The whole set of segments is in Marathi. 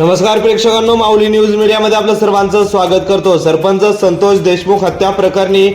नमस्कार प्रेक्षकांनो माऊली न्यूज मीडियामध्ये आपलं सर्वांचं स्वागत करतो. सरपंच संतोष देशमुख हत्या प्रकरणी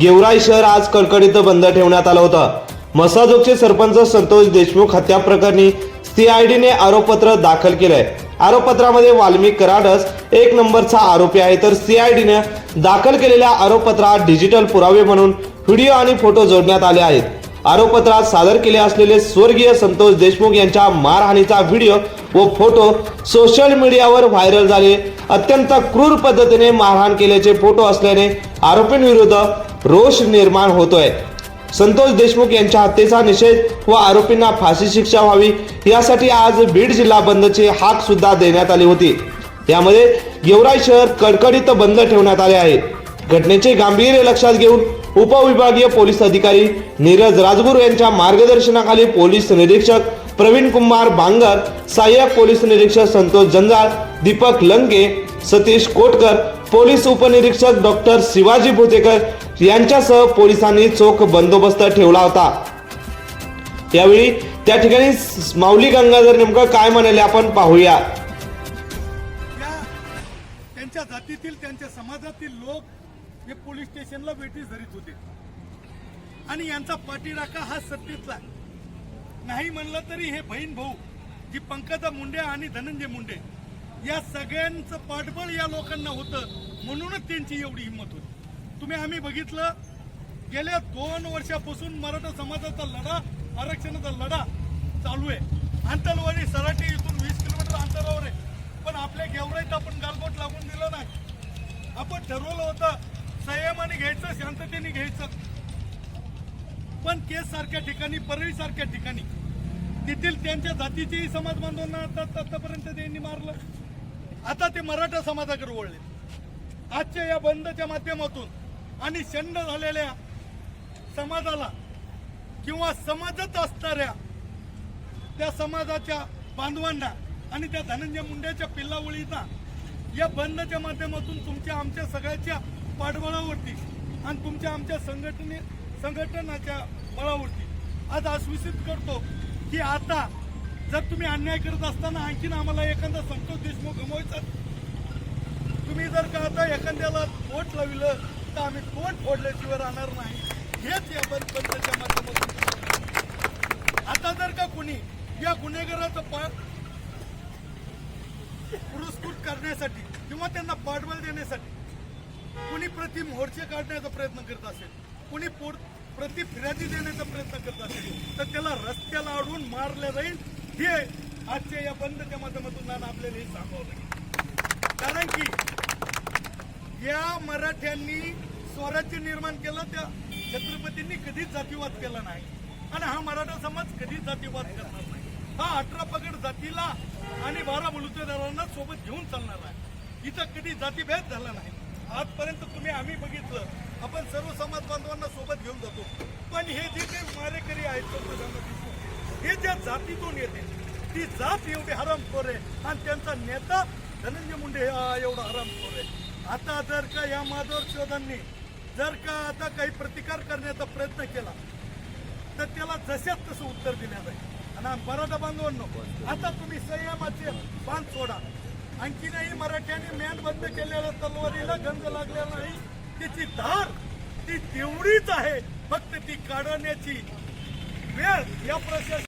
गेवराई शहर आज कडकडीत बंद ठेवण्यात आलं होतं. मसाजोगचे सरपंच संतोष देशमुख हत्या प्रकरणी सीआयडीने आरोपपत्र दाखल केलंय. आरोपपत्रामध्ये वाल्मिक कराडस एक नंबरचा आरोपी आहे. तर सीआयडीने दाखल केलेल्या आरोपपत्रात डिजिटल पुरावे म्हणून व्हिडिओ आणि फोटो जोडण्यात आले आहेत. आरोपपत्रात सादर केले असलेले स्वर्गीय संतोष देशमुख यांच्या मारहाणीचा व्हिडिओ व फोटो सोशल मीडियावर व्हायरल झाले. अत्यंत क्रूर पद्धतीने मारहाण केल्याचे फोटो असल्याने आरोपींविरुद्ध रोष निर्माण होतोय. संतोष देशमुख यांच्या हत्येचा निषेध व आरोपींना फाशी शिक्षा व्हावी यासाठी आज बीड जिल्हा बंदची हाक सुद्धा देण्यात आली होती. यामध्ये गेवराई शहर कडकडीत बंद ठेवण्यात आले आहे. घटनेचे गांभीर्य लक्षात घेऊन उपविभागीय पोलीस अधिकारी नीरज राजगुरू यांच्या मार्गदर्शनाखाली पोलीस निरीक्षक प्रवीण कुमार बांगर सहाय्यक पोलीस निरीक्षक संतोष जंजाळ दीपक लंके सतीश कोटकर पोलीस उपनिरीक्षक डॉक्टर शिवाजी भुतेकर यांच्यासह पोलिसांनी चोख बंदोबस्त ठेवला होता. यावेळी त्या ठिकाणी माऊली गंगाधर नेमकं काय म्हणाले आपण पाहूया. त्यांच्या जातीतील त्यांच्या समाजातील लोक हे पोलीस स्टेशनला वेटीस धरीत होते. आणि यांचा पाठीराखा हा सत्तेतला नाही म्हणलं तरी हे बहीण भाऊ जी पंकजा मुंडे आणि धनंजय मुंडे या सगळ्यांचं पाठबळ या लोकांना होतं म्हणूनच त्यांची एवढी हिंमत होती. तुम्ही आम्ही बघितलं गेल्या दोन वर्षापासून मराठा समाजाचा लढा आरक्षणाचा लढा चालू आहे. अंतलवाडी सराटी इथून वीस किलोमीटर अंतरावर आहे. पण आपल्या गेवराईत आपण गालबोट लागून दिलं नाही. आपण ठरवलं होतं संयमाने घ्यायचं शांततेने घ्यायचं. पण केस सारख्या ठिकाणी परळी सारख्या ठिकाणी. तेथील त्यांच्या जातीचेही समाज बांधवांना आता आतापर्यंत त्यांनी मारलं. आता ते मराठा समाजाकडे वळले आजच्या या बंदच्या माध्यमातून आणि शंड झालेल्या समाजाला किंवा समाजात असणाऱ्या त्या समाजाच्या बांधवांना आणि त्या धनंजय मुंड्याच्या पिल्लावळींना या बंदच्या माध्यमातून तुमच्या आमच्या सगळ्याच्या पाठबळावरती आणि तुमच्या आमच्या संघटने संघटनाच्या बळावरती. आज आश्वासित करतो की आता जर तुम्ही अन्याय करत असताना आणखीन आम्हाला एखादा संतोष देशमुख गमवायचा तुम्ही जर का आता एखाद्याला वोट लावलं तर आम्ही पोट फोडल्याशिवाय राहणार नाही? हेच या बंद बंदच्या माध्यमातून आता जर का कुणी या गुन्हेगाराचं पा पुरस्कृत करण्यासाठी किंवा त्यांना पाठबळ देण्यासाठी कुणी प्रति मोर्चे काढण्याचा प्रयत्न करत असेल कुणी पोर प्रति फिर्यादी देण्याचा प्रयत्न करत असेल तर त्याला रस्त्याला अडवून मारलं जाईल. हे आजच्या या बंदच्या माध्यमातून आपल्याला हे सांगावं लागेल. कारण की या मराठ्यांनी स्वराज्य निर्माण केलं त्या छत्रपतींनी कधीच जातीवाद केला नाही. आणि हा मराठा समाज कधीच जातीवाद करणार नाही. हा अठरा पगड जातीला आणि बारा मुलुतेदारांना सोबत घेऊन चालणार आहे. इथं कधी जातीभेद झाला नाही. आजपर्यंत तुम्ही आम्ही बघितलं. आपण सर्व समाज बांधवांना सोबत घेऊन जातो. पण हे जे काही मारेकरी आहेत चौथ्या हे ज्या जातीतून येते ती जात एवढी हरामखोर आहे आणि त्यांचा नेता धनंजय मुंडे एवढा हरामखोर आहे. आता जर का या माधव शोधांनी जर का आता काही प्रतिकार करण्याचा प्रयत्न केला तर त्याला जशात तसं उत्तर दिल्या जाईल. आणि मराठा बांधवांनो आता तुम्ही संयमाचे बांध सोडा. आणखीनही मराठ्यांनी मॅन बंद केलेल्या तलवारीला गंज लागलेला नाही. त्याची धार ती तेवढीच आहे. फक्त ती काढण्याची वेळ या प्रशासन